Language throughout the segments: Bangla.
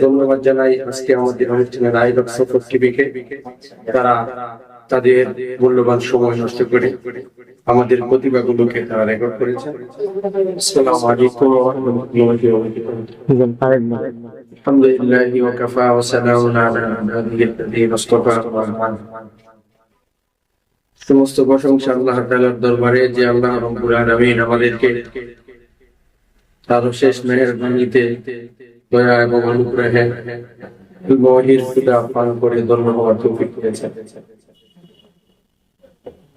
ধন্যবাদ জানাই। আজকে আমাদের সফর টিভিকে তারা তাদের মূল্যবান সময় নষ্ট করে আমাদের তারা রেকর্ড আলহামদুলিল্লাহ ওয়া আলা সমস্ত প্রশংসা আল্লাহ তাআলার দরবারে যে আল্লাহ রাব্বুল আলামিন আমাদেরকে তার শেষ মেহেরবানিতে দয়া এবং অনুগ্রহে করে হওয়ার তৌফিক দিয়েছেন।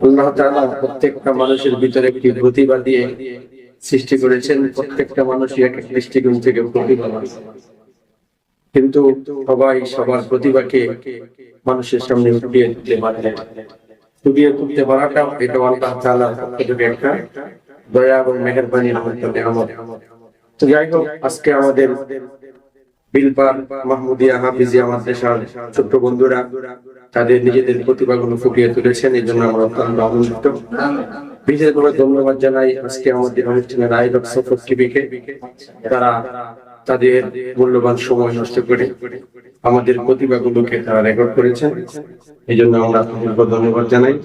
আল্লাহ প্রত্যেকটা মানুষের ভিতরে একটি প্রতিভা দিয়ে সৃষ্টি করেছেন, প্রত্যেকটা এক এক দৃষ্টিকোণ থেকে কিন্তু সবাই সবার প্রতিভাকে মানুষের সামনে ফুটিয়ে তুলতে পারে না। তুলতে পারাটা এটা আল্লাহ তাআলার একটা দয়া এবং মধ্যে নেয়ামত। তো যাই হোক আজকে আমাদের বিলপার মাহমুদিয়া হাফিজিয়া মাদ্রাসার ছোট্ট বন্ধুরা, তাদের নিজেদের প্রতিভাগুলো ফুটিয়ে তুলেছেন, এই জন্য আমরা অত্যন্ত আনন্দিত। বিশেষভাবে ধন্যবাদ জানাই আজকে আমাদের অনুষ্ঠানের আয়োজক সফর টিভিকে। তারা তাদের মূল্যবান সময় নষ্ট করে আমাদের প্রতিভাগুলোকে তারা রেকর্ড করেছেন এই জন্য আমরা তাদেরকে ধন্যবাদ জানাই।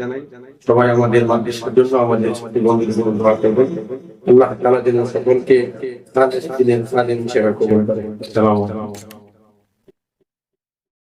সবাই আমাদের মাদ্রাসার জন্য আমাদের ছোট বন্ধুদের আল্লাহ তাআলা যেন সকলকে তাদের দিনের স্বাধীন হিসেবে কবুল করেন আসসালামু আলাইকুম।